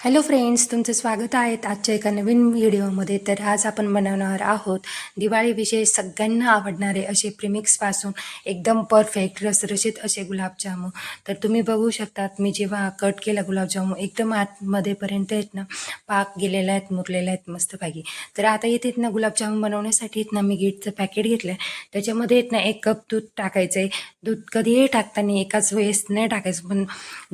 Hello friends तुमचं स्वागत आहे आजच्या एका नवीन व्हिडिओमध्ये. तर आज आपण बनवणार आहोत दिवाळीविषयी सगळ्यांना आवडणारे असे प्रिमिक्सपासून एकदम परफेक्ट रसरशीत असे गुलाबजामून तर तुम्ही बघू शकतात मी जेव्हा कट केला गुलाबजामू एकदम आतमध्येपर्यंत आहेत ना पाक गेलेला आहेत मुरलेला आहेत मस्तपैकी. तर आता इथे आहेत ना गुलाबजामुन बनवण्यासाठी आहेत ना मी गीटचं पॅकेट घेतलं आहे त्याच्यामध्ये आहेत ना एक कप दूध टाकायचं आहे दूध कधीही टाकताना एकाच वेळेस नाही टाकायचं पण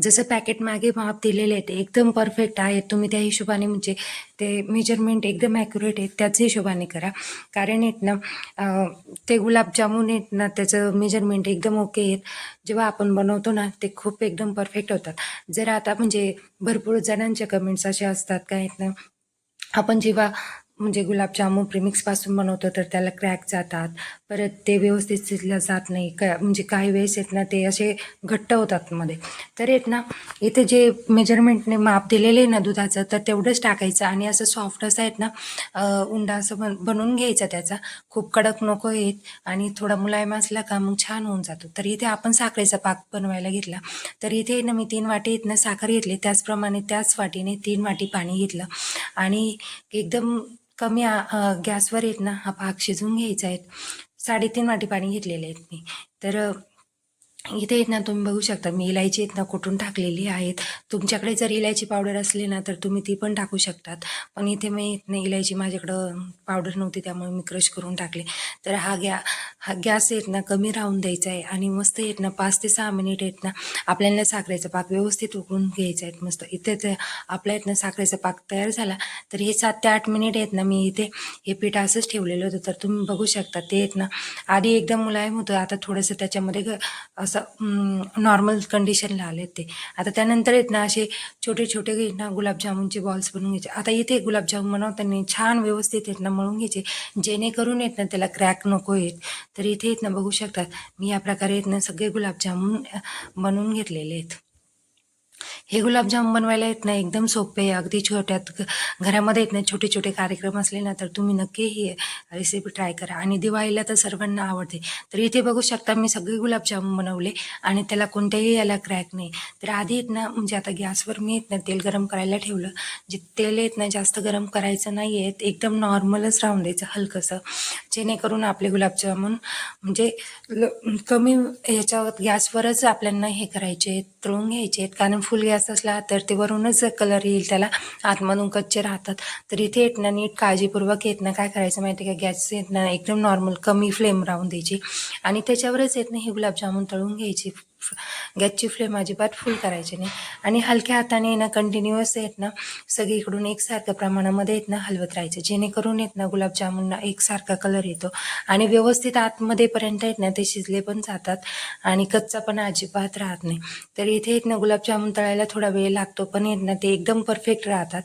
जसं पॅकेट मागे माप दिलेले आहेत एकदम परफेक्ट आहेत तुम्ही त्या हिशोबाने म्हणजे ते मेजरमेंट एकदम ॲक्युरेट आहेत त्याच हिशोबाने करा. कारण आहेत ना ते गुलाबजामुन आहेत ना त्याचं मेजरमेंट एकदम ओके आहेत. जेव्हा आपण बनवतो ना ते खूप एकदम परफेक्ट होतात. जर आता म्हणजे भरपूर जणांच्या कमेंट्स असे असतात काय आहेत ना आपण जेव्हा म्हणजे गुलाबजामुन प्रिमिक्सपासून बनवतो तर त्याला क्रॅक जातात परत ते व्यवस्थित शिजलं जात नाही. का म्हणजे काही वेळेस आहेत ना ते असे घट्ट होतात मध्ये. तर आहेत ना इथे जे मेजरमेंटने माप दिलेले आहे ना दुधाचं तर तेवढंच टाकायचं आणि असं सॉफ्ट असं आहेत ना उंडा असं बन बनवून घ्यायचा त्याचा. खूप कडक नको येत आणि थोडा मुलायम असला का मग छान होऊन जातो. तर इथे आपण साखरेचा पाक बनवायला घेतला. तर इथे ना मी तीन वाटी आहेत ना साखर घेतली. त्याचप्रमाणे त्याच वाटीने तीन वाटी पाणी घेतलं. आणि एकदम कमी गॅसवर येत ना हा पाक शिजून घ्यायचा आहे. साडेतीन वाटी पाणी घेतलेले आहेत मी. तर इथे आहेत ना तुम्ही बघू शकता मी इलायची आहेत ना कुठून टाकलेली आहेत. तुमच्याकडे जर इलायची पावडर असली ना तर तुम्ही ती पण टाकू शकतात. पण इथे मी इथं इलायची माझ्याकडं पावडर नव्हती त्यामुळे मी क्रश करून टाकले. तर हा गॅ हा गॅस येत ना कमी राहून द्यायचा आहे. आणि मस्त येत ना पाच ते सहा मिनिट येत ना आपल्याला साखरेचा पाक व्यवस्थित उकळून घ्यायचा आहे मस्त. इथे तर आपल्या येत ना साखरेचा पाक तयार झाला. तर हे सात ते आठ मिनिट आहेत ना मी इथे हे पीठ असंच ठेवलेलं होतं. तर तुम्ही बघू शकता ते आहेत ना आधी एकदम मुलायम होतं. आता थोडंसं त्याच्यामध्ये असं असं नॉर्मल कंडिशनला आले ते. आता त्यानंतर आहेत ना असे छोटे छोटे ना गुलाबजामुनचे बॉल्स बनवून घ्यायचे. आता इथे गुलाबजामुन बनवताना छान व्यवस्थित आहेत ना मळून घ्यायचे. जेणेकरून येत ना त्याला क्रॅक नको येत. तर इथे आहेत ना बघू शकतात मी या प्रकारे आहेत ना सगळे गुलाबजामुन बनवून घेतलेले आहेत. हे गुलाबजाम बनवायला येत नाही. एकदम सोपे आहे. अगदी छोट्यात घरामध्ये येत नाही. छोटे छोटे कार्यक्रम असले ना तर तुम्ही नक्की ही रेसिपी ट्राय करा. आणि दिवाळीला तर सर्वांना आवडते. तर इथे बघू शकता मी सगळे गुलाबजाम बनवले आणि त्याला कोणत्याही याला क्रॅक नाही. तर आधी येत ना म्हणजे आता गॅसवर मी येत ना तेल गरम करायला ठेवलं. जे तेल येत ना जास्त गरम करायचं नाही आहेत एकदम नॉर्मलच राहून द्यायचं हलकंसं. जेणेकरून आपले गुलाबजामुन म्हणजे ल- कमी ह्याच्यावर गॅसवरच आपल्याला हे करायचे तळून घ्यायचे. आहेत कारण फुल गॅस असला तर ते वरूनच कलर येईल त्याला आतमधून कच्चे राहतात. तर इथे येतना नीट काळजीपूर्वक येतना काय करायचं माहिती आहे का? गॅस येतना एकदम नॉर्मल कमी फ्लेम राहून द्यायची. आणि त्याच्यावरच येतना हे गुलाबजामुन तळून घ्यायची. गॅसची फ्लेम अजिबात फुल करायची नाही. आणि हलक्या हाताने ना कंटिन्युअस आहेत ना सगळीकडून एकसारख्या प्रमाणामध्ये आहेत ना हलवत राहायचं. जेणेकरून येत ना गुलाबजामुनला एकसारखा कलर येतो. आणि व्यवस्थित आतमध्येपर्यंत येत आहेत ना ते शिजले पण जातात. आणि कच्चा पण अजिबात राहत नाही. तर इथे आहेत ना गुलाबजामुन तळायला थोडा वेळ लागतो पण आहेत ना ते एकदम परफेक्ट राहतात.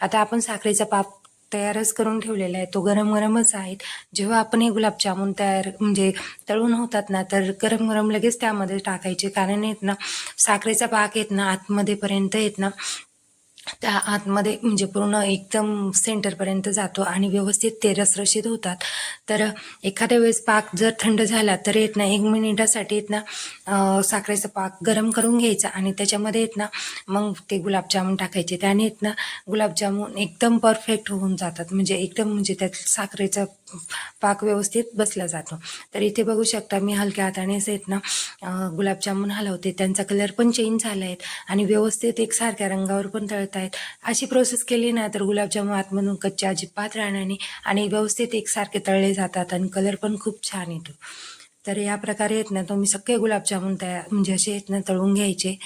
आता आपण साखरेचा पाप तयारच करून ठेवलेला आहे. तो गरम गरमच आहेत. जेव्हा आपण हे गुलाबजामुन तयार म्हणजे तळून होतात ना तर गरम गरम लगेच त्यामध्ये टाकायचे. कारण आहेत ना साखरेचा पाक येत ना आतमध्येपर्यंत येत ना त्या आतमध्ये म्हणजे पूर्ण एकदम सेंटरपर्यंत जातो आणि व्यवस्थित ते रसरशीत होतात. तर एखाद्या वेळेस पाक जर थंड झाला तर येत ना एक मिनिटासाठी येत ना साखरेचा पाक गरम करून घ्यायचा आणि त्याच्यामध्ये येत ना मग ते गुलाबजामुन टाकायचे. त्याने येत ना गुलाबजामुन एकदम परफेक्ट होऊन जातात. म्हणजे एकदम म्हणजे त्यात साखरेचं पाक व्यवस्थित बसला जातो. तर इथे बघू शकता मी हलक्या हातानेच आहेत ना गुलाबजामुन हलवते. त्यांचा कलर पण चेंज झाला आहे आणि व्यवस्थित एकसारख्या रंगावर पण तळत आहेत अशी प्रोसेस केली ना तर गुलाबजामुन आतमधून कच्चे अजिबात राहणार नाही आणि व्यवस्थित एकसारखे तळले जातात आणि कलर पण खूप छान येतो. तर या प्रकारे आहेत ना तुम्ही सगळे गुलाबजामुन तयार म्हणजे असे आहेत ना तळून घ्यायचे.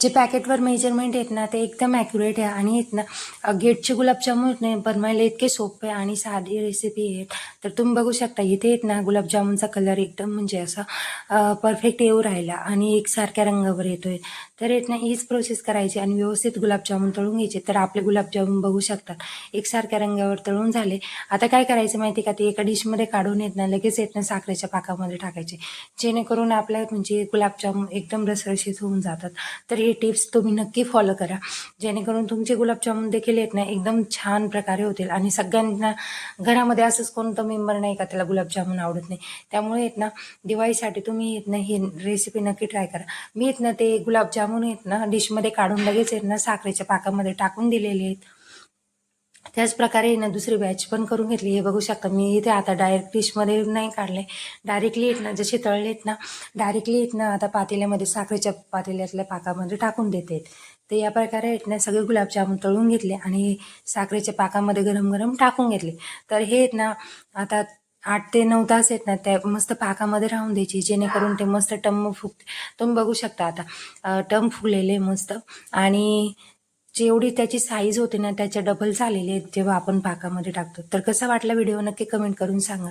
जे पॅकेटवर मेजरमेंट आहेत ना ते एकदम ॲक्युरेट आहे. आणि आहेत ना गेटचे गुलाबजामुन नाही बनवायला इतके सोपे आणि साधी रेसिपी आहेत. तर तुम्ही बघू शकता इथे आहेत ना गुलाबजामुनचा कलर एकदम म्हणजे असा परफेक्ट येऊ राहिला. आणि एकसारख्या रंगावर येतोय. तर येत ना हीच प्रोसेस करायची आणि व्यवस्थित गुलाबजामुन तळून घ्यायचे. तर आपले गुलाबजामुन बघू शकतात. एकसारख्या रंगावर तळून झाले. आता काय करायचं माहिती का? ते एका डिशमध्ये काढून येत ना लगेच येत ना साखरेच्या पाकामध्ये टाकायचे. जेणेकरून आपल्या म्हणजे गुलाबजामुन एकदम रसरशीत होऊन जातात. तर हे हे टिप्स तुम्ही नक्की फॉलो करा. जेणेकरून तुमचे गुलाबजामुन देखील येत नाही एकदम छान प्रकारे होतील. आणि सगळ्यांना घरामध्ये असंच कोणतं मेंबर नाही का त्याला गुलाबजामुन आवडत नाही. त्यामुळे येत ना दिवाळीसाठी तुम्ही येत ना ही रेसिपी नक्की ट्राय करा. मी येत ना ते गुलाबजामुन येत ना डिशमध्ये काढून लगेच येत ना साखरेच्या पाकामध्ये टाकून दिलेले आहेत. त्याचप्रकारे ना दुसरी बॅच पण करून घेतली. हे बघू शकता मी इथे आता डायरेक्ट डिशमध्ये नाही काढले. डायरेक्टली येत ना जसे तळलेत ना डायरेक्टली येत ना आता पातेल्यामध्ये साखरेच्या पातेल्यातल्या पाकामध्ये टाकून देते. ते या प्रकारे आहेत ना सगळे गुलाबजामुन तळून घेतले आणि साखरेच्या पाकामध्ये गरम गरम टाकून घेतले. तर हे आहेत ना आता आठ ते नऊ तास आहेत ना त्या मस्त पाकामध्ये राहून द्यायची जेणेकरून ते मस्त टम्म फुगते. तुम्ही बघू शकता आता टम फुगलेले मस्त. आणि जेवढी त्याची साईज होते ना त्याच्या डबल झालेली आहेत जेव्हा आपण पाकामध्ये टाकतो. तर कसा वाटला व्हिडिओ नक्की कमेंट करून सांगा.